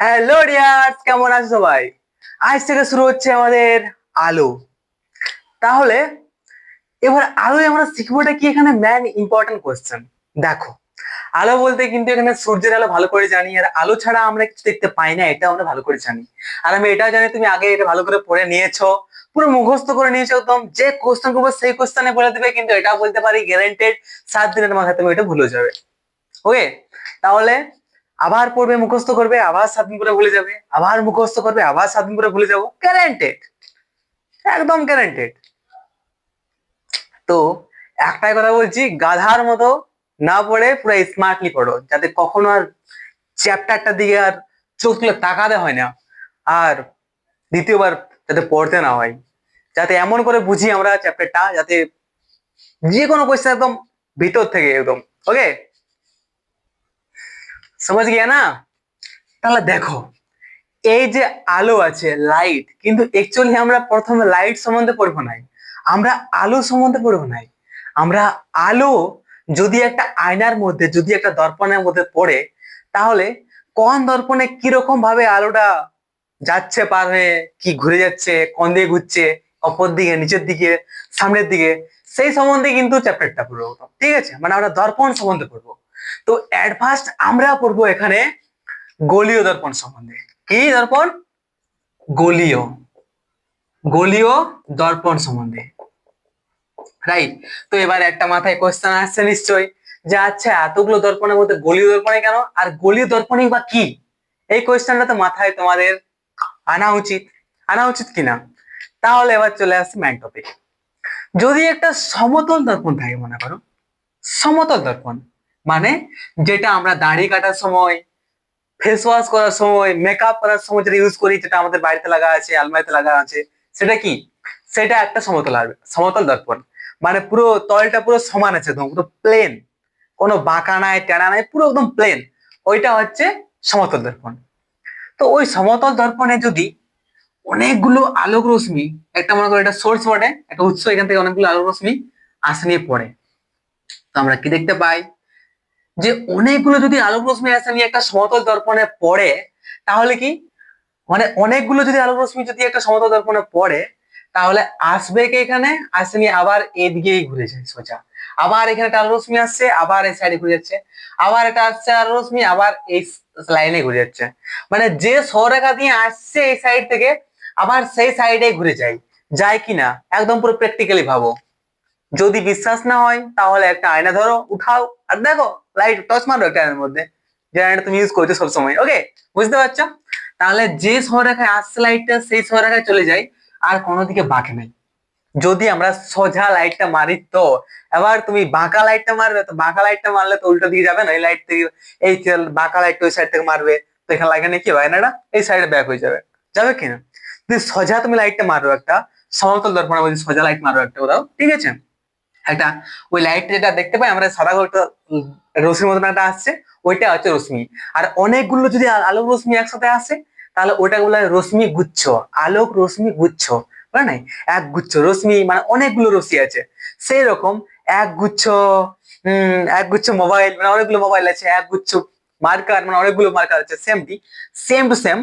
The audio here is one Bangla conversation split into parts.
হ্যালো ডিয়ার্স কেমন আছো সবাই? আজ থেকে শুরু হচ্ছে আমাদের আলো। তাহলে, এবার আলোয় আমরা শিখবোটা কি এখানে ম্যান ইম্পর্টেন্ট কোয়েশ্চেন দেখো, আলো বলতে কিন্তু এখানে সূর্যের আলো ভালো করে জানি, আর আলো ছাড়া আমরা কিছু দেখতে পাই না, এটা আমরা ভালো করে জানি। আর আমি এটাও জানি, তুমি আগে এটা ভালো করে পড়ে নিয়েছো, পুরো মুখস্থ করে নিয়েছো একদম, যে কোশ্চেন করব সেই কোশ্চেনে বলে দেবে, কিন্তু এটাও বলতে পারি গ্যারেন্টেড সাত দিনের মাথায় তুমি এটা ভুলে যাবে। ওকে তাহলে আবার পড়বে, মুখস্থ করবে, আবার সাত দিন করে ভুলে যাবে, আবার মুখস্থ করবে, আবার সাত দিন করে ভুলে যাব। গ্যারেন্টেড একদম গ্যারেন্টেড তো একটাই কথা বলছি, গাধার মতো না পড়ে পুরো স্মার্টলি পড়ো, যাতে কখনো আর চ্যাপ্টারটার দিকে আর চোখ তুলে তাকাতে হয় না, আর দ্বিতীয়বার যাতে পড়তে না হয়। যাতে এমন করে বুঝি আমরা চ্যাপ্টারটা যাতে যে কোনো কোয়েশ্চেন একদম ভিতর থেকে একদম ওকে समझ गया না তাহলে দেখো এই যে আলো আছে লাইট কিন্তু অ্যাকচুয়ালি আমরা প্রথমে লাইট সম্বন্ধে পড়বো নাই আমরা আলো সম্বন্ধে পড়বো নাই আমরা আলো যদি একটা আয়নার মধ্যে যদি একটা দর্পণের মধ্যে পড়ে তাহলে কোন দর্পণে কিরকম ভাবে আলোটা যাচ্ছে পার হয়ে কি ঘুরে যাচ্ছে কোন দিকে ঘুরছে অপর দিকে নিচের দিকে সামনের দিকে সেই সম্বন্ধে কিন্তু চ্যাপ্টারটা পড়বো ঠিক আছে মানে আমরা দর্পণ সম্বন্ধে পড়বো তো ফার্স্ট আমরা পড়ব এখানে গলীয় দর্পণ সম্বন্ধে। কি দর্পণ? গলীয়। গলীয় দর্পণ সম্বন্ধে। রাইট তো এবার একটা মাথায় কোশ্চেন আসছে নিশ্চয়ই, যে আচ্ছা এতগুলো দর্পণের মধ্যে গলীয় দর্পণে কেন? আর গলীয় দর্পণই বা কি? এই কোয়েশ্চেনটা তো মাথায় তোমাদের আনা উচিত। আনা উচিত কিনা? তাহলে এবার চলে আসছে ম্যান টপিক যদি একটা সমতল দর্পণ থাকে মনে করো, সমতল দর্পণ মানে যেটা আমরা দাড়ি কাটার সময় ফেস ওয়াশ করার সময় মেকআপ করার সময় যেটা ইউজ করি, যেটা আমাদের বাড়িতে লাগা আছে, আলমারিতে লাগা আছে, সেটা কি? সেটা একটা সমতল সমতল দর্পণ। মানে পুরো তলটা পুরো সমান আছে একদম, পুরো প্লেন কোনো বাঁকা নাই, টেনা নাই, পুরো একদম প্লেন ওইটা হচ্ছে সমতল দর্পণ। তো ওই সমতল দর্পণে যদি অনেকগুলো আলোক রশ্মি, একটা মনে করো এটা সোর্স বটে একটা উৎস, এখান থেকে অনেকগুলো আলোক রশ্মি আসে নিয়ে পড়ে। তো আমরা কি দেখতে পাই? যে অনেকগুলো যদি আলোক রশ্মি আসে নিয়ে একটা সমতল দর্পণে পড়ে, তাহলে কি? মানে অনেকগুলো যদি আলোক রশ্মি যদি একটা সমতল দর্পণে পড়ে, তাহলে আসবে কি এখানে? আসে নিয়ে আবার এদিকেই ঘুরে যায় সোজা। আবার এখানে একটা আলোক রশ্মি আসছে, আবার এই সাইডে ঘুরে যাচ্ছে। আবার এটা আসছে আলোক রশ্মি আবার এই লাইনে ঘুরে যাচ্ছে। মানে যে সরেখা দিয়ে আসছে এই সাইড থেকে, আবার সেই সাইডে ঘুরে যায়। যায় কিনা একদম পুরো প্র্যাকটিক্যালি ভাবো। যদি বিশ্বাস না হয়, তাহলে একটা আয়না ধরো, উঠাও। আর দেখো লাইট টর্চ মারো একটা মধ্যে যে তুমি ইউজ করছ সবসময় ওকে বুঝতে পারছ? তাহলে যে সরেখায় আসছে লাইটটা সেই সরেখায় চলে যায় আর কোনো দিকে বাঁকে নাই। যদি আমরা সোজা লাইটটা মারি তো, এবার তুমি বাঁকা লাইটটা মারবে, তো বাঁকা লাইটটা মারলে তো উল্টো দিকে যাবে না, এই লাইট থেকে, এই বাঁকা লাইটটা ওই সাইড থেকে মারবে, তো এখানে লাগে না কি হয় না এই সাইডে ব্যাক হয়ে যাবে। যাবে কিনা? যদি সোজা তুমি লাইটটা মারো একটা, সমতল দর্পণের মধ্যে সোজা লাইট মারো একটা কোথাও, ঠিক আছে? একটা ওই লাইট যেটা দেখতে পাই, আমরা সাদা একটা রশ্মির মতন একটা আসছে, ওইটা হচ্ছে রশ্মি। আর অনেকগুলো যদি আলোক রশ্মি একসাথে আসে, তাহলে ওটা বলে রশ্মি গুচ্ছ, আলোক রশ্মি গুচ্ছ, বুঝলে নাই? এক গুচ্ছ, রশ্মি মানে অনেকগুলো রশ্মি আছে। সেই রকম এক গুচ্ছ হম এক গুচ্ছ মোবাইল মানে অনেকগুলো মোবাইল আছে, এক গুচ্ছ মার্কার মানে অনেকগুলো মার্কার আছে সেমটি সেম টু সেম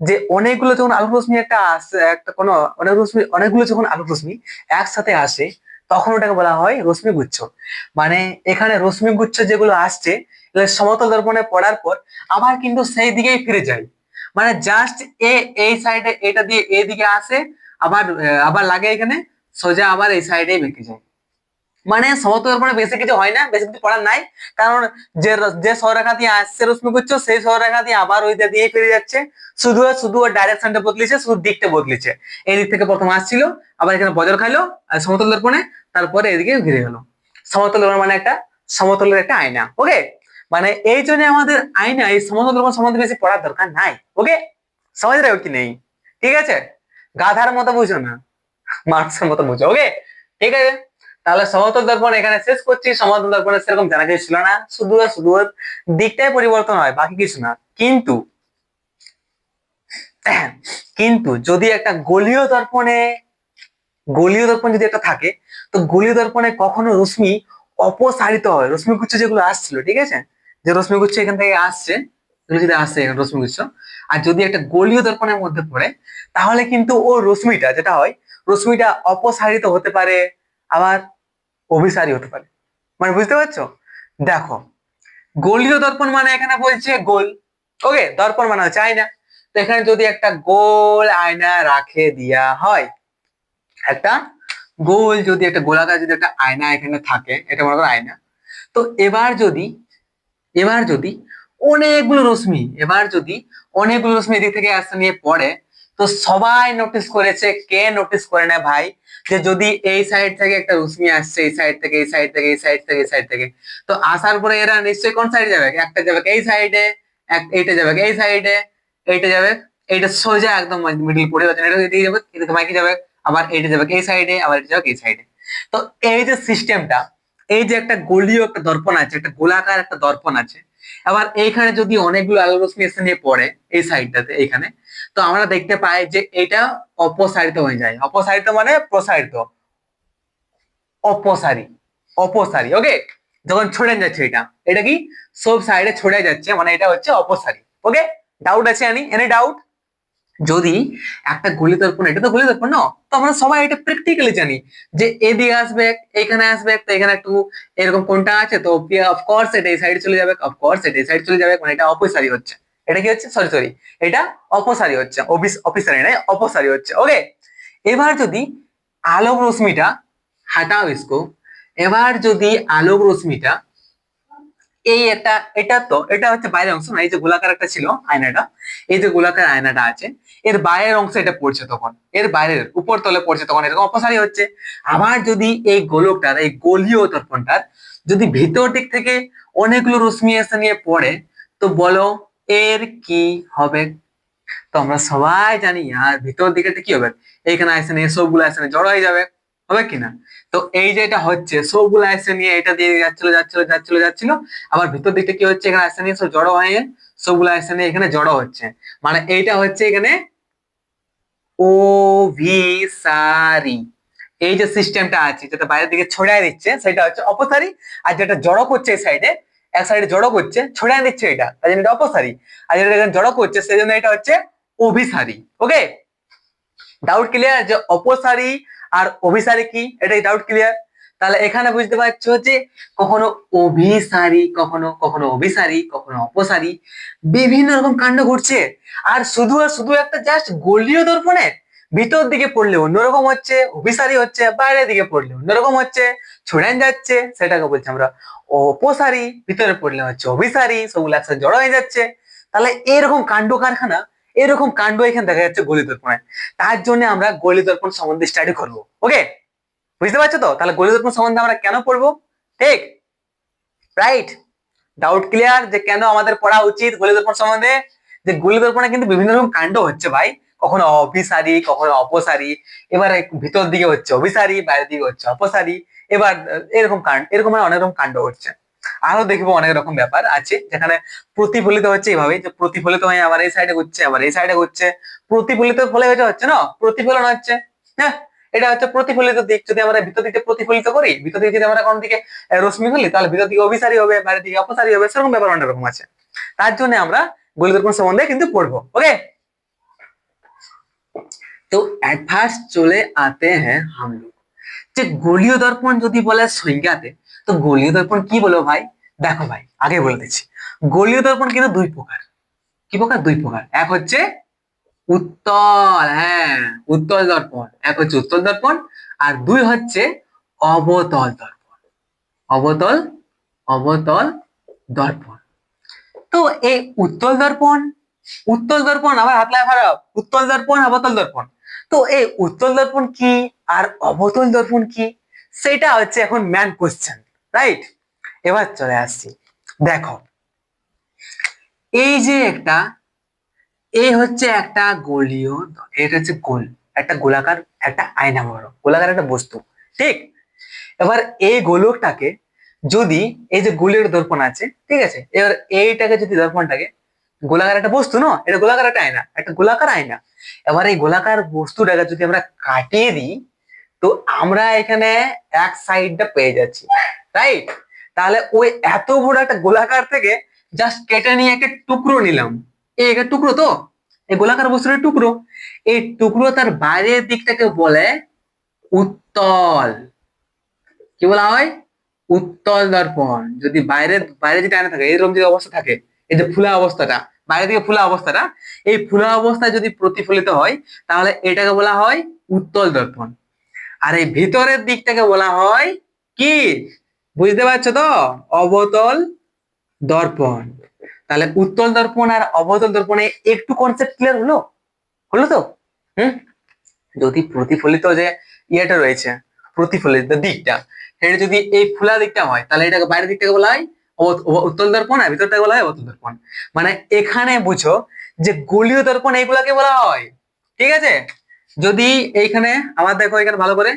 যে অনেকগুলো যখন আলোক রশ্মি একটা আসে, একটা কোনো, অনেক রশ্মি, অনেকগুলো যখন আলোক রশ্মি একসাথে আসে তখন ওটাকে বলা হয় রশ্মি গুচ্ছ। মানে এখানে রশ্মি গুচ্ছ যেগুলো আসছে সমতল দর্পণে পড়ার পর আবার কিন্তু সেই দিকেই ফিরে যায়। মানে জাস্ট এ, এই সাইডে এটা দিয়ে এই দিকে আসে, আবার আবার লাগে এখানে, সোজা আবার এই সাইডে বেঁকে যায়। মানে সমতল দর্পণে বেশি কিছু হয় না, বেশি কিছু পড়ার নাই, কারণ যে যে সরেখা দিয়ে আসছে রশ্মি গুচ্ছ, সেই সরেখা দিয়ে আবার ওই দিয়ে ফিরে যাচ্ছে। শুধু শুধু ডাইরেকশনটা বদলেছে, শুধু দিকটা বদলেছে। এই দিক থেকে প্রথম আসছিল, আবার এখানে বজর খাইলো, আর সমতল দর্পণে তারপরে এদিকে ঘিরে গেল সমতল মানে একটা, সমতলের একটা আয়না ওকে মানে এই জন্য আমাদের আয়না, এই সমতল দর্পণ সম্বন্ধে বেশি পড়ার দরকার নাই ওকে সমাজ রে কি নেই, ঠিক আছে? গাধার মতো বুঝো না, মানুষের মতো বুঝো ওকে ঠিক আছে? তাহলে সমতল দর্পণ এখানে শেষ করছি, সমতল দর্পণে সেরকম জানা কিছু ছিল না, শুধু শুধু দিকটাই পরিবর্তন হয়, বাকি কিছু না। কিন্তু কিন্তু যদি একটা গলীয় দর্পণে গলীয় দর্পণ যদি একটা থাকে, তো গলীয় দর্পণে কখনো রশ্মি অপসারিত হয়। রশ্মিগুচ্ছ যেগুলো আসছিল, ঠিক আছে? যে রশ্মিগুচ্ছ এখান থেকে আসছে, এগুলো যদি আসছে রশ্মি গুচ্ছ আর যদি একটা গোলীয় দর্পণের মধ্যে পড়ে, তাহলে কিন্তু ও রশ্মিটা যেটা হয়, রশ্মিটা অপসারিত হতে পারে, আবার অভিসারী হতে পারে। মানে বুঝতে পারছ? দেখো, গোলীয় দর্পণ মানে এখানে বলছে গোল। ওকে, দর্পণ মানে হচ্ছে আয়না। তো এখানে যদি একটা গোল আয়না রাখে দেয়া হয় একটা গোল যদি, একটা গোলাকার যদি একটা আয়না এখানে থাকে, এটা মনে করো আয়না। তো এবার যদি এবার যদি অনেকগুলো রশ্মি, এবার যদি অনেকগুলো রশ্মি এদিক থেকে আসতে নিয়ে পড়ে, তো সবাই নোটিস করেছে, কে নোটিস করে না ভাই? যে যদি এই সাইড থেকে একটা রশ্মি আসছে, এই সাইড থেকে, এই সাইড থেকে, এই সাইড থেকে, এই সাইড থেকে, তো আসার পরে এরা নিশ্চয়ই কোন সাইডে যাবে? একটা যাবে এই সাইডে এইটা যাবে এই সাইডে এইটা যাবে, এইটা সোজা একদম মিডিল পড়ে যাচ্ছে এটা এদিকে যাবে এদিকে মাইকে যাবে? আবার এইটা যাবে এই সাইডে আবার এটা যাবে এই সাইডে তো এই যে সিস্টেমটা এই যে একটা গোলীয় একটা দর্পণ আছে, একটা গোলাকার একটা দর্পণ আছে, আবার এইখানে যদি অনেকগুলো আলো রশ্মি এসে নিয়ে পড়ে, এই সাইডটাতে এইখানে, তো আমরা দেখতে পাই যে এটা অপসারিত হয়ে যায়। অপসারিত মানে প্রসারিত। অপসারী। অপসারী ওকে যখন ছড়ে যাচ্ছে এটা এটা কি? সব সাইডে ছড়ে যাচ্ছে মানে এটা হচ্ছে অপসারী ওকে ডাউট আছে আনি এনি ডাউট যদি একটা গুলি দর্পণ, এটা তো গুলি দর্পণ না, তো আমরা সবাই এটা প্র্যাকটিক্যালি জানি যে এদিকে আসবে, এখানে আসবে, তো এখানে একটু এরকম কোনটা আছে, তো অফকোর্স এটা এই সাইডে চলে যাবে অফকোর্স এটা এই সাইড চলে যাবে মানে এটা অপসারী হচ্ছে। এটা কি হচ্ছে? সরি সরি এটা অপসারী হচ্ছে অফিস অফিসারি নয় অপসারী হচ্ছে ওকে এবার যদি আলোক রশ্মিটা, হাটাও ইসকো এবার যদি আলোক রশ্মিটা এই একটা, এটা তো, এটা হচ্ছে বাইরের অংশ না এই যে গোলাকার একটা ছিল আয়নাটা, এই যে গোলাকার আয়নাটা আছে, এর বাইরের অংশ এটা পড়ছে তখন, এর বাইরের উপর তলে পড়ছে তখন এরকম অপসারী হচ্ছে। আবার যদি এই গোলকটার, এই গোলীয় দর্পণটার যদি ভিতর দিক থেকে অনেকগুলো রশ্মি এসে নিয়ে পড়ে, তো বলো এর কি হবে? তো আমরা সবাই জানি, আর ভিতর দিকে কি হবে? এইখানে আসে নিয়ে সবগুলো আসে জড়ো হয়ে যাবে। হবে কিনা? তো এই যে এটা হচ্ছে, সবগুলো আসে নিয়ে এটা দিয়ে যাচ্ছিল যাচ্ছিল যাচ্ছিল যাচ্ছিল। আবার ভিতর দিকটা কি হচ্ছে এখানে? আসে নিয়ে সব জড়ো হয়ে সবগুলো আসে নিয়ে এখানে জড়ো হচ্ছে। মানে এইটা হচ্ছে এখানে ও ভি সারি এই যে সিস্টেমটা আছে, যেটা বাইরের দিকে ছড়াই দিচ্ছে, সেটা হচ্ছে অপসারী। আর যেটা জড়ো করছে এই সাইডে এক সাইডে জড়ো করছে ছড়াই দিচ্ছে এটা। তাই জন্য এটা অপসারী। আর যেটা এখানে জড়ো করছে, সেই জন্য এটা হচ্ছে অভিসারী। ওকে ডাউট ক্লিয়ার যে অপসারী আর অভিসারী কি? এটাই ডাউট ক্লিয়ার তাহলে এখানে বুঝতে পারছ যে কখনো অভিসারী, কখনো কখনো অভিসারী, কখনো অপসারী, বিভিন্ন রকম কাণ্ড ঘটছে। আর শুধু আর শুধু একটা জাস্ট গোলীয় দর্পণে ভিতর দিকে পড়লে অন্যরকম হচ্ছে, অভিসারী হচ্ছে, বাইরের দিকে পড়লে অন্যরকম হচ্ছে, ছড়ান যাচ্ছে, সেটাকে বলছি আমরা অপসারী, ভিতরে পড়লে হচ্ছে অভিসারী, সবগুলো একসাথে জড়ো হয়ে যাচ্ছে। তাহলে এরকম কাণ্ড কারখানা এরকম কাণ্ড এখানে দেখা যাচ্ছে গলি দর্পণে তার জন্য আমরা গলি দর্পণ সম্বন্ধে স্টাডি করব ওকে বুঝতে পারছ তো? তাহলে গলি দর্পণ সম্বন্ধে আমরা কেন পড়ব? ঠিক? রাইট ডাউট ক্লিয়ার যে কেন আমাদের পড়া উচিত গলি দর্পণ সম্বন্ধে? যে গলি দর্পণে কিন্তু বিভিন্ন রকম কাণ্ড হচ্ছে ভাই। কখনো অভিসারী, কখনো অপসারী, এবার ভিতর দিকে হচ্ছে অভিসারী, বাইরের দিকে হচ্ছে অপসারী, এবার এরকম কাণ্ড, এরকম অনেক রকম কাণ্ড হচ্ছে। আরও দেখব অনেক রকম ব্যাপার আছে, যেখানে প্রতিফলিত হচ্ছে এইভাবে যে প্রতিফলিত হয়ে আবার এই সাইডে ঘুরছে, আবার এই সাইডে ঘুরছে। প্রতিফলিত ফলে এটা হচ্ছে না, প্রতিফলন হচ্ছে হ্যাঁ? এটা হচ্ছে প্রতিফলিত দিক। যদি আমরা ভিতর দিকে প্রতিফলিত করি, ভিতর দিকে যদি আমরা কোন দিকে রশ্মি ফেলি, তাহলে ভিতর দিকে অভিসারী হবে, বাইরের দিকে অপসারী হবে, সেরকম ব্যাপার অনেক রকম আছে। তার জন্য আমরা গলিদর্পণ সম্বন্ধে কিন্তু পড়ব ওকে তো এট ফার্স্ট চলে আতে হ্যাঁ হাম যে গলীয় দর্পণ যদি বলে সংজ্ঞাতে তো গলীয় দর্পণ কি বলো ভাই? দেখো ভাই, আগে বলে দিচ্ছি। গলীয় দর্পণ কিন্তু দুই প্রকার। কি প্রকার? দুই প্রকার। এক হচ্ছে উত্তল হ্যাঁ উত্তল দর্পণ। এক হচ্ছে উত্তল দর্পণ আর দুই হচ্ছে অবতল দর্পণ। অবতল অবতল দর্পণ। তো এই উত্তল দর্পণ উত্তল দর্পণ আবার হাতলায় খারাপ উত্তল দর্পণ, অবতল দর্পণ। তো এই উত্তল দর্পণ কি আর অবতল দর্পণ কি? সেটা হচ্ছে এখন ম্যান কোশ্চেন রাইট এবার চলে আসছি। দেখো, এই যে একটা এই হচ্ছে একটা গোলীয় এটা হচ্ছে গোল, একটা গোলাকার, একটা আয়না বড়, গোলাকার একটা বস্তু, ঠিক? এবার এই গোলকটাকে যদি, এই যে গোলের দর্পণ আছে, ঠিক আছে? এবার এইটাকে যদি দর্পণটাকে গোলাকার একটা বস্তু, না? এটা গোলাকার একটা আয়না, একটা গোলাকার আয়না। এবার এই গোলাকার বস্তুটাকে যদি আমরা কাটিয়ে দিই, তো আমরা এখানে এক সাইডটা পেয়ে যাচ্ছি। রাইট তাহলে ওই এত বড় একটা গোলাকার থেকে জাস্ট কেটে নিয়ে একটা টুকরো নিলাম। এই একটা টুকরো তো? এই গোলাকার বস্তুর টুকরো। এই টুকরো তার বাইরের দিকটাকে বলে উত্তল। কি বলা হয়? উত্তল দর্পণ। যদি বাইরে বাইরে যদি আনা থাকে এরকম যদি অবস্থা থাকে, এই যে ফুলা অবস্থাটা বাইরে দিকে ফুলা অবস্থাটা, এই ফুলা অবস্থায় যদি প্রতিফলিত হয়, তাহলে এটাকে বলা হয় উত্তল দর্পণ। আর এই ভিতরের দিকটাকে বলা হয় কি? বুঝতে পারছ তো? অবতল দর্পণ। তাহলে উত্তল দর্পণ আর অবতল দর্পণে একটু কনসেপ্ট ক্লিয়ার হলো? হলো তো? হুম? যদি প্রতিফলিত যে ইয়েটা রয়েছে, প্রতিফলিত দিকটা, সেটা যদি এই ফুলা দিকটা হয়, তাহলে এটাকে বাইরের দিকটাকে বলা হয় উত্তল দর্পণ আর ভিতরটাকে বলা হয় অবতল দর্পণ। মানে এখানে বুঝো যে গোলীয় দর্পণ এইগুলাকে বলা হয়। ঠিক আছে? যদি এইখানে আবার দেখো এখানে ভালো করে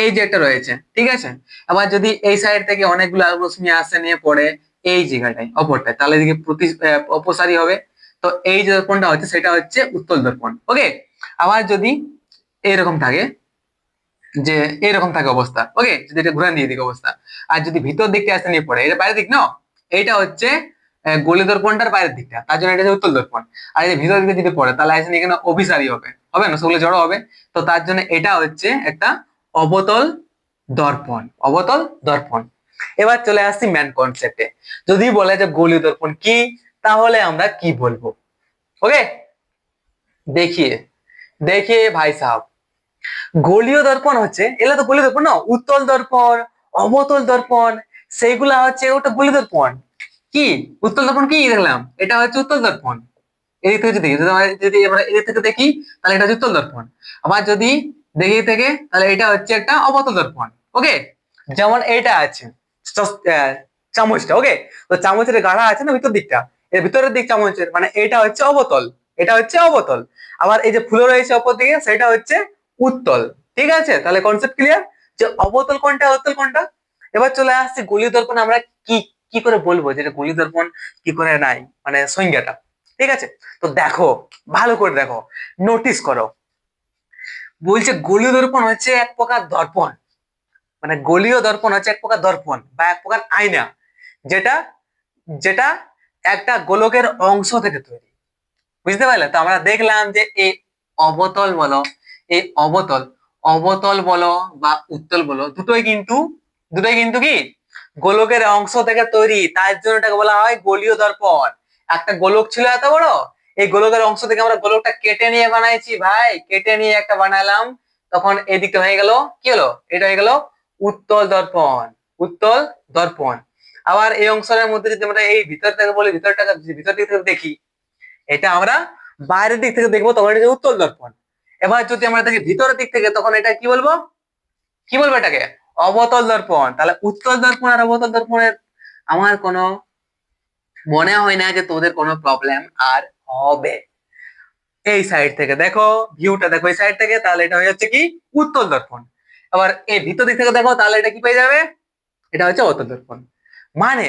এই যে একটা রয়েছে, ঠিক আছে? আবার যদি এই সাইড থেকে অনেকগুলো আলো রশ্মি আসে নিয়ে পড়ে, এই জায়গাটায় অপরটায়, তাহলে এদিকে প্রতি অপসারী হবে। তো এই যে দর্পণটা হচ্ছে, সেটা হচ্ছে উত্তল দর্পণ ওকে আবার যদি এইরকম থাকে, যে এরকম থাকে অবস্থা ওকে যদি এটা ঘুরান দিয়ে দিকে অবস্থা, আর যদি ভিতর দিকটা আসতে নিয়ে পড়ে, এটা বাইরের দিক না এইটা হচ্ছে গোলী দর্পণটার বাইরের দিকটা, তার জন্য এটা উত্তল দর্পণ। আর এই ভিতর দিকে যদি পড়ে, তাহলে আসলে এখানে অভিসারী হবে হবে না? সেগুলো জড়ো হবে। তো তার জন্য এটা হচ্ছে একটা অবতল দর্পণ অবতল দর্পণ। এবার চলে আসছি ম্যান কনসেপ্টে যদি বলে যে গোলীয় দর্পণ কি, তাহলে আমরা কি বলব? ওকে দেখিয়ে দেখিয়ে ভাই সাহেব। গোলীয় দর্পণ হচ্ছে, এগুলো তো গোলীয় দর্পণ না, উত্তল দর্পণ, অবতল দর্পণ, সেইগুলা হচ্ছে ওটা গোলীয় দর্পণ। কি? উত্তল দর্পণ কি? দেখলাম, এটা হচ্ছে উত্তল দর্পণ। এদিক থেকে যদি যদি আমরা এদিক থেকে দেখি, তাহলে এটা হচ্ছে উত্তল দর্পণ। আবার যদি দেখি থেকে, তাহলে এটা হচ্ছে একটা অবতল দর্পণ ওকে যেমন এটা আছে চামচটা ওকে তো চামচের গাঢ়া আছে না ভিতর দিকটা? এর ভিতরের দিক চামচের মানে এটা হচ্ছে অবতল, এটা হচ্ছে অবতল। আবার এই যে ফুলো রয়েছে অপর দিকে, সেটা হচ্ছে উত্তল, ঠিক আছে? তাহলে কনসেপ্ট ক্লিয়ার যে অবতল কোনটা উত্তল কোনটা এবার চলে আসছে গলি দর্পণ, আমরা কি কি করে বলব যেটা গলি দর্পণ, কি করে নাই? মানে সংজ্ঞাটা, ঠিক আছে? তো দেখো, ভালো করে দেখো নোটিস করো বলছে গলীয় দর্পণ হচ্ছে এক প্রকার দর্পণ। মানে গলীয় দর্পণ হচ্ছে এক প্রকার দর্পণ বা এক প্রকার আয়না, যেটা যেটা একটা গোলকের অংশ থেকে তৈরি। বুঝতে পারলে? তো আমরা দেখলাম যে এই অবতল বলো এই অবতল অবতল বলো বা উত্তল বলো, দুটোই কিন্তু দুটোই কিন্তু কি? গোলকের অংশ থেকে তৈরি। তার জন্য এটাকে বলা হয় গোলীয় দর্পণ। একটা গোলক ছিল এত বড় এই গোলকের অংশ থেকে আমরা গোলকটা কেটে নিয়ে বানাইছি, ভাই। কেটে নিয়ে একটা বানালাম। তখন এই দিকটা হয়ে গেল, কি হলো? এটা হয়ে গেল উত্তল দর্পণ উত্তল দর্পণ। আবার এই অংশের মধ্যে যদি আমরা এই ভিতর থেকে বলি ভিতরটাকে ভিতর দিক থেকে দেখি, এটা আমরা বাইরের দিক থেকে দেখব, তখন এটা উত্তল দর্পণ। এবার যদি আমরা দেখি ভিতরের দিক থেকে, তখন এটা কি বলব? কি বলব এটাকে? অবতল দর্পণ। তাহলে উত্তল দর্পণ আর অবতল দর্পণের আমার কোনো মনে হয় না যে তোদের কোনো প্রবলেম আর হবে। এই সাইড থেকে দেখো ভিউটা দেখো, এই সাইড থেকে, তাহলে এটা হয়ে যাচ্ছে কি? উত্তল দর্পণ। আবার এই ভিতর দিক থেকে দেখো, তাহলে এটা কি পেয়ে যাবে? এটা হচ্ছে অবতল দর্পণ। মানে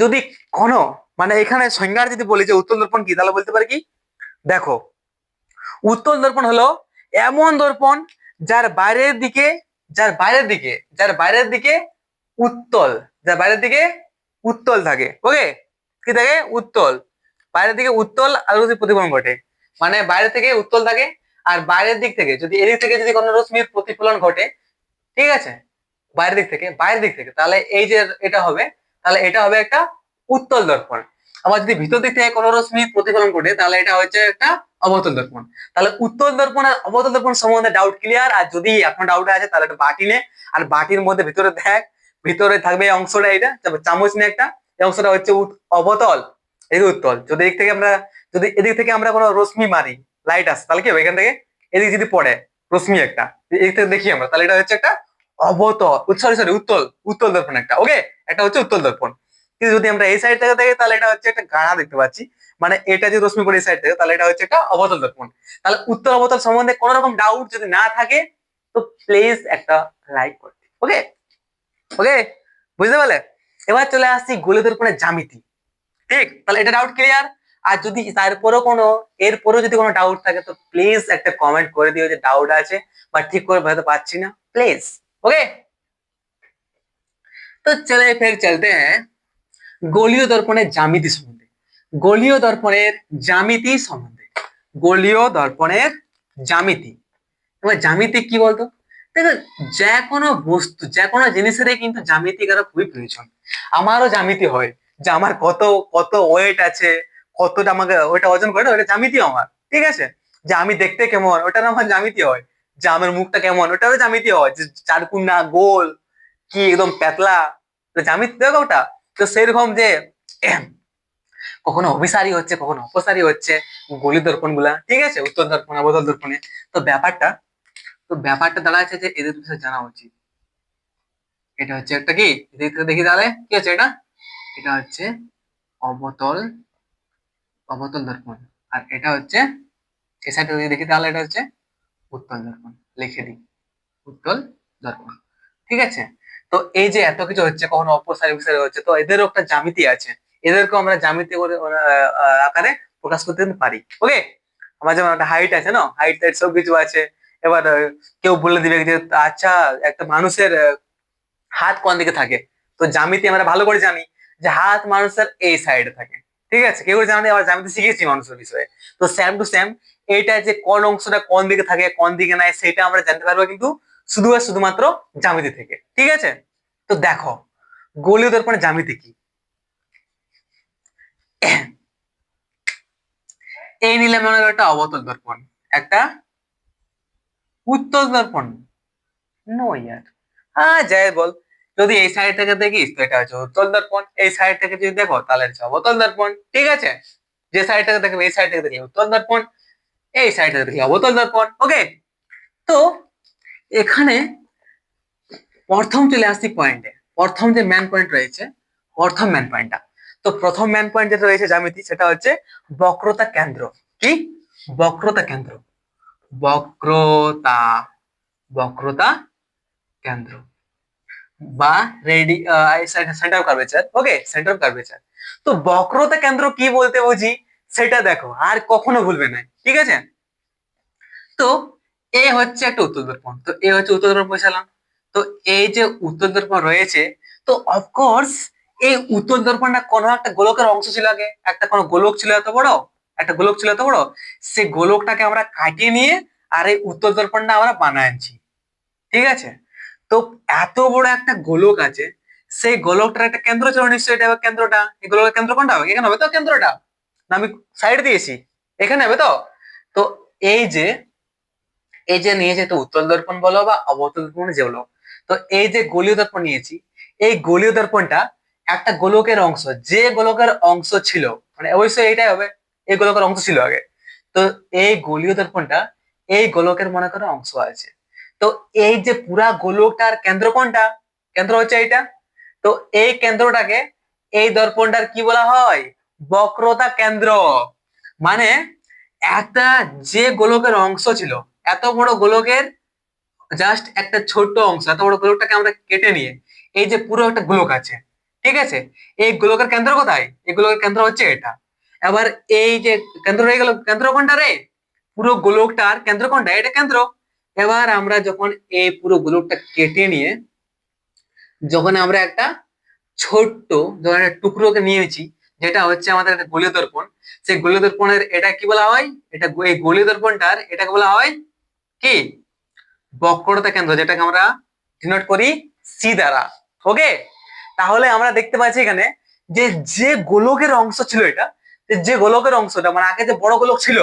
যদি কোনো মানে এখানে সংজ্ঞার যদি বলি যে উত্তল দর্পণ কি, তাহলে বলতে পারি কি? দেখো উত্তল দর্পণ হলো এমন দর্পণ যার বাইরের দিকে, যার বাইরের দিকে, যার বাইরের দিকে উত্তল, যার বাইরের দিকে উত্তল থাকে। ওকে কি থাকে? উত্তল। বাইরের দিকে উত্তল আর যদি প্রতিফলন ঘটে। মানে বাইরে থেকে উত্তল থাকে আর বাইরের দিক থেকে যদি এদিক থেকে যদি কোনো রশ্মির প্রতিফলন ঘটে, ঠিক আছে? বাইরের দিক থেকে, বাইরের দিক থেকে, তাহলে এই যে এটা হবে, তাহলে এটা হবে একটা উত্তল দর্পণ। আবার যদি ভিতর দিক থেকে কোনো রশ্মির প্রতিফলন ঘটে, তাহলে এটা হচ্ছে একটা অবতল দর্পণ। তাহলে উত্তল দর্পণ আর অবতল দর্পণ সম্বন্ধে ডাউট ক্লিয়ার আর যদি এখন ডাউট আছে, তাহলে একটা বাটি নে, আর বাটির মধ্যে ভিতরে দেখ, ভিতরে থাকবে অংশটা এটা চামচ নে একটা, এই অংশটা হচ্ছে অবতল। এই উত্তল। যদি এদিক থেকে আমরা যদি এদিক থেকে আমরা কোনো রশ্মি মারি লাইট আসে তাহলে কি হবে? এখান থেকে এদিক যদি পড়ে, রশ্মি একটা। এদিক থেকে দেখি আমরা, তাহলে এটা হচ্ছে একটা অবতল। সরি সরি উত্তল। উত্তল দর্পণ একটা ওকে একটা হচ্ছে উত্তল দর্পণ। কিন্তু যদি আমরা এই সাইড থেকে দেখি, তাহলে এটা হচ্ছে একটা গাঢ়া দেখতে পাচ্ছি। মানে এটা যদি রশ্মি পড়ে এই সাইড থেকে, তাহলে এটা হচ্ছে একটা অবতল দর্পণ। তাহলে উত্তর অবতল সম্বন্ধে কোনো রকম ডাউট যদি না থাকে, তো প্লিজ একটা লাইক করতে। ওকে ওকে বুঝতে পারলে? এবার চলে আসছি গোলে দর্পণের জ্যামিতি। ঠিক? তাহলে এটা ডাউট ক্লিয়ার আর যদি তারপরেও কোনো, এরপরেও যদি কোনো ডাউট থাকে, তো প্লিজ একটা কমেন্ট করে দিও যে ডাউট আছে, বা ঠিক করে বোঝাতে পারছি না। প্লিজ ওকে তো চলে ফের চলতে হ্যাঁ গোলীয় দর্পণের জ্যামিতি সম্বন্ধে। গোলীয় দর্পণের জ্যামিতি সম্বন্ধে। গোলীয় দর্পণের জ্যামিতি। এবার জ্যামিতি কি বলতো? দেখো যে কোনো বস্তু, যে কোনো জিনিসেরই কিন্তু জ্যামিতি করা খুবই প্রয়োজন। আমারও জ্যামিতি হয়। যে আমার কত কত ওয়েট আছে, কতটা আমাকে ওটা ওজন করে ওটা জ্যামিতি আমার, ঠিক আছে? যে আমি দেখতে কেমন ওটার আমার জ্যামিতি হয়। যে আমার মুখটা কেমন ওটারও জ্যামিতি হয়। যে চারকুন্না গোল, কি একদম পেতলা তো জ্যামিতি, দেখো ওটা। তো সেরকম যে কখনো অভিসারী হচ্ছে, কখনো অপসারী হচ্ছে, গলি দর্পণগুলা ঠিক আছে? উত্তর দর্পণ অবতল দর্পণে। তো ব্যাপারটা তো ব্যাপারটা দাঁড়াচ্ছে যে এদের বিষয়ে জানা উচিত। এটা হচ্ছে একটা কি? দেখি তাহলে। কি হচ্ছে এটা? এটা হচ্ছে অবতল অবতল দর্পণ। আর এটা হচ্ছে, এই সাইডে যদি দেখি তাহলে এটা হচ্ছে উত্তল দর্পণ। লিখে দিই, উত্তল দর্পণ। ঠিক আছে? তো এই যে এত কিছু হচ্ছে, কখনো অপসারী বিসারী হচ্ছে, তো এদেরও একটা জ্যামিতি আছে। এদেরকেও আমরা জ্যামিতি করে আকারে প্রকাশ করতে পারি। ওকে আমার যেমন একটা হাইট আছে না? হাইট টাইট সব কিছু আছে। এবার কেউ বলে দিবে যে আচ্ছা একটা মানুষের হাত কোন দিকে থাকে? তো জ্যামিতি আমরা ভালো করে জানি। যে হাত মানুষের এই সাইডে থাকে। ঠিক আছে? কেউ জানি আবার জ্যামিতি শিখেছি মানুষের বিষয়ে। তো সেম টু সেম এইটা যে কোন অংশটা কোন দিকে থাকে, কোন দিকে নাই, সেটা আমরা জানতে পারব কিন্তু শুধু আর শুধুমাত্র জ্যামিতি থেকে। ঠিক আছে? তো দেখো, গোলীয় দর্পণে জ্যামিতি কি? এই নিলাম মনে একটা অবতল দর্পণ, একটা উত্তল দর্পণ। নো ইয়ার। হ্যাঁ যাই বল। যদি এই সাইড থেকে দেখিস, তো এটা হচ্ছে উত্তল দর্পণ। এই সাইড থেকে যদি দেখো, তাহলে হচ্ছে অবতল দর্পণ। ঠিক আছে? যে সাইড থেকে দেখবে এই সাইড থেকে দেখলে উত্তল দর্পণ। এই সাইড থেকে দেখলে অবতল দর্পণ। ওকে তো, এখানে প্রথম চলে আসছি পয়েন্টে প্রথম যে ম্যান পয়েন্ট রয়েছে, প্রথম ম্যান পয়েন্টটা তো প্রথম ম্যান পয়েন্ট যেটা রয়েছে জ্যামিতি, সেটা হচ্ছে বক্রতা কেন্দ্র। কি? বক্রতা কেন্দ্র। বক্রতা। বক্রতা কেন্দ্র। বা ready centre curvature okay centre curvature তো বক্রতা কেন্দ্র কি বলতে বুঝি? সেটা দেখো, আর কখনো ভুলবে না, ঠিক আছে? তো এ হচ্ছে একটা উত্তর দর্পণ, তো এ হচ্ছে উত্তর দর্পণ পৌঁছালাম তো এই যে উত্তর দর্পণ রয়েছে, তো অফকোর্স এই উত্তর দর্পণটা কোনো একটা গোলকের অংশ ছিল আগে, একটা কোনো গোলক ছিল এত বড়, একটা গোলক ছিল এত বড়, সেই গোলকটাকে আমরা কাটিয়ে নিয়ে আর এই উত্তর দর্পণটা আমরা বানাচ্ছি ঠিক আছে? তো এত বড় একটা গোলক আছে, সেই গোলকটার একটা কেন্দ্র ছিল নিশ্চয়ই, এটা কেন্দ্রটা? এই গোলকের কেন্দ্র কোনটা হবে? এখানে হবে তো কেন্দ্রটা? না, আমি সাইড দিয়েছি। এখানে হবে তো? তো এই যে এই যে নিয়েছে তো উত্তল দর্পণ বলো বা অবতল দর্পণ যে বলো, তো এই যে গোলীয় দর্পণ নিয়েছি, এই গোলীয় দর্পণটা একটা গোলকের অংশ, যে গোলকের অংশ ছিল মানে অবশ্যই এটাই হবে, এই গোলকের অংশ ছিল আগে। তো এই গোলীয় দর্পণটা এই গোলকের মনে করো অংশ আছে। তো এই যে পুরা গোলকটার কেন্দ্র কোনটা? কেন্দ্র হচ্ছে এইটা। তো এই কেন্দ্রটাকে এই দর্পণটার কি বলা হয়? বক্রতা কেন্দ্র। মানে একটা যে গোলকের অংশ ছিল, এত বড় গোলকের জাস্ট একটা ছোট্ট অংশ, এত বড় গোলকটাকে আমরা কেটে নিয়ে এই যে পুরো একটা গোলক আছে, ঠিক আছে? এই গোলকের কেন্দ্র কোথায়? এই গোলকের কেন্দ্র হচ্ছে এটা। এবার এই যে কেন্দ্র হয়ে গেল, কেন্দ্র কোনটা রে? পুরো গোলকটার কেন্দ্র কোনটা? এটা কেন্দ্র। এবার আমরা যখন এই পুরো গোলকটা কেটে নিয়ে, যখন আমরা একটা ছোট্ট যখন একটা টুকরোকে নিয়েছি, যেটা হচ্ছে আমাদের একটা গোলীয় দর্পণ সেই গোলীয় দর্পণের এটা কি বলা হয়? এটা এই গোলীয় দর্পণটার এটাকে বলা হয় কি? বক্রতা কেন্দ্র, যেটাকে আমরা ডিনোট করি সি দ্বারা। ওকে তাহলে আমরা দেখতে পাচ্ছি এখানে যে যে গোলকের অংশ ছিল এটা, যে গোলকের অংশটা মানে আগে যে বড় গোলক ছিল,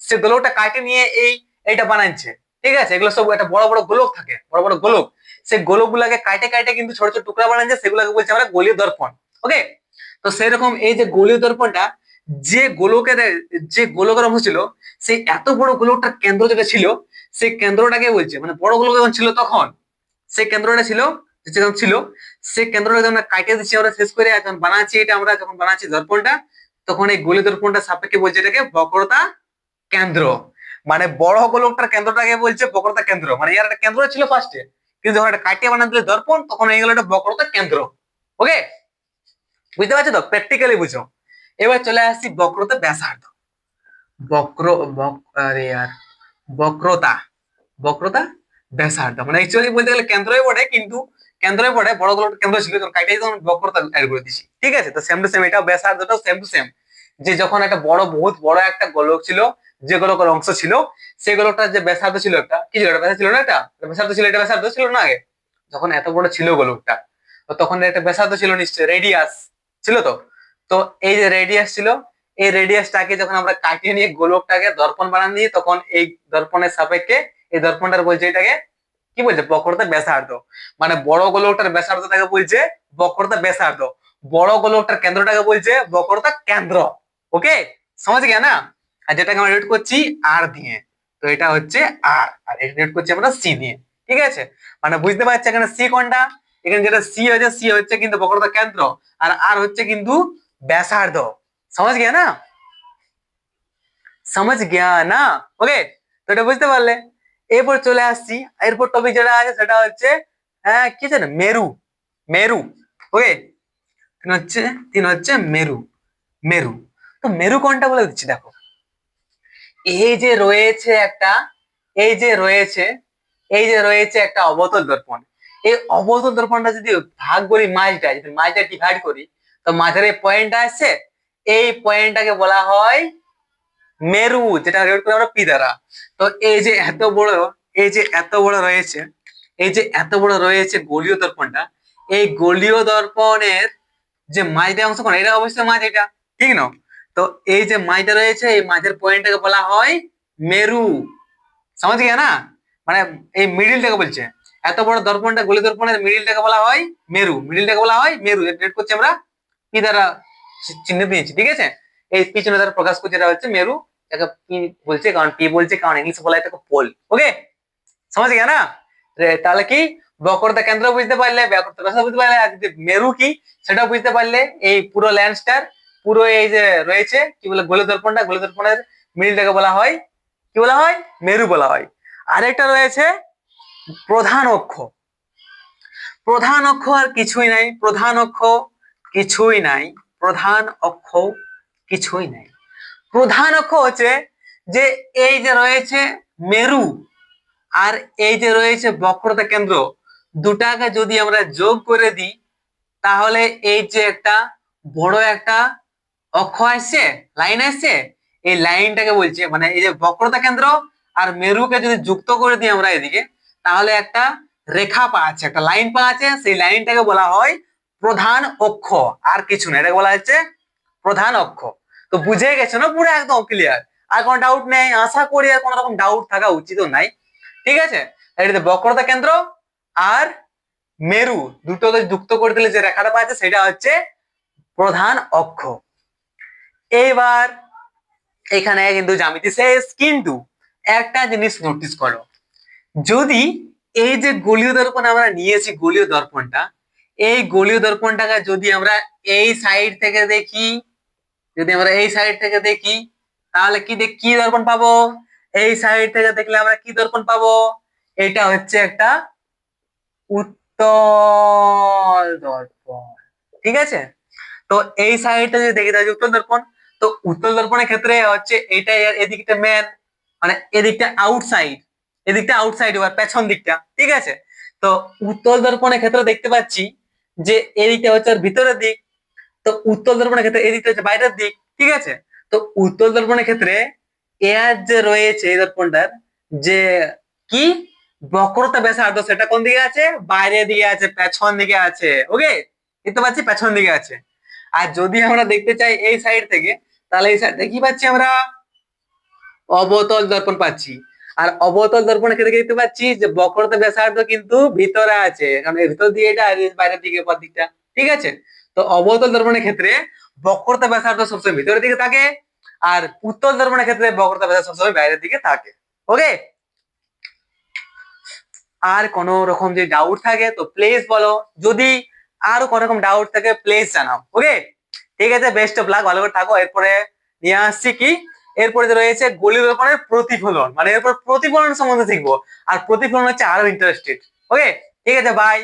সে গোলকটা কাটে নিয়ে এই, এইটা বানাচ্ছে ঠিক আছে, এগুলো সব একটা বড় বড় গোলক থাকে, বড় বড় গোলক। সেই গোলক গুলাকে কাটে কাটে কিন্তু ছোট ছোট টুকরা বানাচ্ছে সেগুলোকে বলছি আমরা গোলীয় দর্পণ ওকে তো সেরকম এই যে গোলীয় দর্পণটা যে গোলকের যে গোলকের অংশ ছিল, সেই এত বড় গোলকটার কেন্দ্র যেটা ছিল, সেই কেন্দ্রটাকে বলছে মানে বড় গোলক যখন ছিল তখন, সেই কেন্দ্রটা ছিল, যখন ছিল, সেই কেন্দ্রটা যখন আমরা কাটে দিচ্ছি, আমরা শেষ করে যখন বানাচ্ছি এটা, আমরা যখন বানাচ্ছি দর্পণটা, তখন এই গোলীয় দর্পণটা সাপেক্ষে বলছে এটাকে বক্রতা কেন্দ্র। মানে বড় গোলকটার কেন্দ্রটাকে বলছে বক্রতা কেন্দ্র। মানে ইয়ার একটা কেন্দ্র ছিল ফার্স্টে কিন্তু যখন এটা কাটিয়ে বানা দিলে দর্পণ, তখন এই গেল একটা বক্রতা কেন্দ্র। ওকে বুঝতে পারছ তো? প্র্যাকটিক্যালি বুঝো। এবার চলে আসছি বক্রতা ব্যাসার্ধ। বক্র, বক, আরে ইয়ার, বক্রতা। বক্রতা ব্যাসার্ধ। মানে অ্যাকচুয়ালি বলতে গেলে কেন্দ্রই বটে, কিন্তু কেন্দ্রে পড়ে বড় গোলকটা কেন্দ্র ছিল যখন কাটাই তখন বক্রতা অ্যাড করে দিছি ঠিক আছে? তো সেম টু সেম এটাও ব্যাসার্ধটাও সেম টু সেম যে যখন একটা বড়, বহুত বড় একটা গোলক ছিল যে গোলকের অংশ ছিল, সেগুলোটা যে ব্যাসার্ধ ছিল একটা, কি ছিল? ব্যাসার্ধ ছিল না এটা? ব্যাসার্ধ ছিল, এটা ব্যাসার্ধ ছিল না আগে? যখন এত বড় ছিল গোলকটা, তো তখন একটা ব্যাসার্ধ ছিল নিশ্চয়ই রেডিয়াস ছিল তো? তো এই যে রেডিয়াস ছিল, এই রেডিয়াসটাকে যখন আমরা কাটিয়ে নিয়ে গোলকটাকে দর্পণ বানান দিই তখন এই দর্পণের সাপেক্ষে এই দর্পণটার বলছে এটাকে কি বলছে? বক্রতা ব্যাসার্ধ। মানে বড় গোলকটার ব্যাসার্ধটাকে বলছে বক্রতা ব্যাসার্ধ। বড় গোলকটার কেন্দ্রটাকে বলছে বক্রতা কেন্দ্র। ওকে সমাজ গিয়া না? আর যেটাকে আমরা রেট করছি আর দিয়ে, তো এটা হচ্ছে আর আর এটা রেট করছি আমরা সি দিয়ে, ঠিক আছে? মানে বুঝতে পারছি এখানে সি কোনটা? এখানে যেটা সি হচ্ছে সি হচ্ছে কিন্তু বক্রতা কেন্দ্র, আর আর হচ্ছে কিন্তু ব্যাসার্ধ সমাজ গিয়া না? সমাজ গিয়া না? ওকে তো এটা বুঝতে পারলে? এরপর চলে আসছি, এরপর টপিক যেটা আছে সেটা হচ্ছে হ্যাঁ কি জানো? মেরু মেরু ওকে তিন হচ্ছে তিন হচ্ছে মেরু মেরু, তো মেরু কোনটা বলে দিচ্ছি দেখো। এই যে রয়েছে একটা, এই যে রয়েছে, এই যে রয়েছে একটা অবতল দর্পণ। এই অবতল দর্পণটা যদি ভাগ করি মাঝটা, যদি মাঝটা ডিভাইড করি, তো মাঝের এই পয়েন্টটা আছে, এই পয়েন্টটাকে বলা হয় মেরু, যেটা রেড করে আমরা পি দ্বারা। তো এই যে এত বড়, এই যে এত বড় রয়েছে, এই যে এত বড় রয়েছে গোলীয় দর্পণটা, এই গোলীয় দর্পণের যে মাঝটা অংশ এটা অবশ্যই মাঝ এটা, ঠিক না? তো এই যে মাঝটা রয়েছে, এই মাঝের পয়েন্টটাকে বলা হয় মেরু। সমাজ গিয়া না মানে এই মিডিলটাকে বলছে। এত বড় দর্পণটা গলি দর্পণের মিডিলটাকে বলা হয় মেরু। মিডিলটাকে বলা হয় মেরু। রেড করছি আমরা পি দ্বারা চিহ্ন দিয়েছি ঠিক আছে? এই পি চিহ্ন দ্বারা প্রকাশ করছে এটা হচ্ছে মেরু। এটাকে পি বলছে? কারণ পি বলছে, কারণ ইংলিশে বলা এটাকে পোল ওকে সমাজ গিয়া না তাহলে কি? বক্রতা কেন্দ্র বুঝতে পারলে বক্রতা বুঝতে পারলে, আর যদি মেরু কি সেটা বুঝতে পারলে এই পুরো ল্যান্ডস্টার পুরো এই যে রয়েছে, কি বলে গোলে দর্পণটা গোলে দর্পণের মিলটাকে বলা হয়, কি বলা হয়? মেরু বলা হয়। আরেকটা রয়েছে প্রধান অক্ষ। প্রধান অক্ষ আর কিছুই নাই, প্রধান অক্ষ কিছুই নাই, প্রধান অক্ষ কিছুই নাই। প্রধান অক্ষ হচ্ছে যে এই যে রয়েছে মেরু আর এই যে রয়েছে বক্রতা কেন্দ্র, দুটাকে যদি আমরা যোগ করে দিই, তাহলে এই যে একটা বড় একটা অক্ষ আসছে, লাইন আসছে, এই লাইনটাকে বলছে মানে এই যে বক্রতা কেন্দ্র আর মেরুকে যদি যুক্ত করে দিই আমরা এদিকে, তাহলে একটা রেখা পা আছে, একটা লাইন পা আছে, সেই লাইনটাকে বলা হয় প্রধান অক্ষ, আর কিছু না, এটাকে বলা হচ্ছে প্রধান অক্ষ। তো বুঝে গেছো না পুরো একদম ক্লিয়ার আর কোনো ডাউট নেই, আশা করি আর কোনো রকম ডাউট থাকা উচিত নাই। ঠিক আছে? এটাতে বক্রতা কেন্দ্র আর মেরু, দুটোকে যুক্ত করে দিলে যে রেখাটা পাচ্ছে সেটা হচ্ছে প্রধান অক্ষ। এইবার এখানে কিন্তু জ্যামিতি শেষ কিন্তু একটা জিনিস নোটিস করো। যদি এই যে গলীয় দর্পণ আমরা নিয়েছি, গলীয় দর্পণটা, এই গলীয় দর্পণটাকে যদি আমরা এই সাইড থেকে দেখি, যদি আমরা এই সাইড থেকে দেখি, তাহলে কি কি দর্পণ পাবো? এই সাইড থেকে দেখলে আমরা কি দর্পণ পাবো? এটা হচ্ছে একটা উত্তল দর্পণ। ঠিক আছে? তো এই সাইডটা যদি দেখি, তাহলে উত্তল দর্পণ? তো উত্তল দর্পণের ক্ষেত্রে হচ্ছে এটা এদিকটা মেন মানে এদিকটা আউটসাইড এদিকটা আউটসাইড এবার পেছন দিকটা, ঠিক আছে? তো উত্তল দর্পণের ক্ষেত্রে দেখতে পাচ্ছি যে এদিকটা হচ্ছে ভিতরের দিক, তো উত্তল দর্পণের ক্ষেত্রে এদিকটা হচ্ছে বাইরের দিক, ঠিক আছে? তো উত্তল দর্পণের ক্ষেত্রে এর যে রয়েছে এই দর্পণটার যে কি? বক্রতা ব্যাসার্ধ, সেটা কোন দিকে আছে? বাইরের দিকে আছে, পেছন দিকে আছে ওকে দেখতে পাচ্ছি পেছন দিকে আছে। আর যদি আমরা দেখতে চাই এই সাইড থেকে তাহলে এই সাইড থেকে কি পাচ্ছি আমরা? অবতল দর্পণ পাচ্ছি। আর অবতল দর্পণের ক্ষেত্রে দেখতে পাচ্ছি যে বক্রতা ব্যাসার্ধ কিন্তু ভিতরে আছে। কারণ ভিতর দিয়ে এটা বাইরের দিকে পর দিকটা। ঠিক আছে? তো অবতল দর্পণের ক্ষেত্রে বক্রতা ব্যাসার্ধ সবসময় ভিতরের দিকে থাকে আর উত্তল দর্পণের ক্ষেত্রে বক্রতা ব্যাসার্ধ সবসময় বাইরের দিকে থাকে। ওকে আর কোন রকম যদি ডাউট থাকে, তো প্লিজ বলো। যদি আর কোন রকম ডাউট থাকে প্লিজ জানাও। ওকে ঠিক আছে বেস্ট অফ লাক ভালো করে থাকো। এরপরে নিয়ে আসছি কি? এরপরে রয়েছে গলি রোপণের প্রতিফলন। মানে এরপর প্রতিফলন সম্বন্ধে শিখব। আর প্রতিফলন হচ্ছে আরও ইন্টারেস্টেড ওকে ঠিক আছে বাই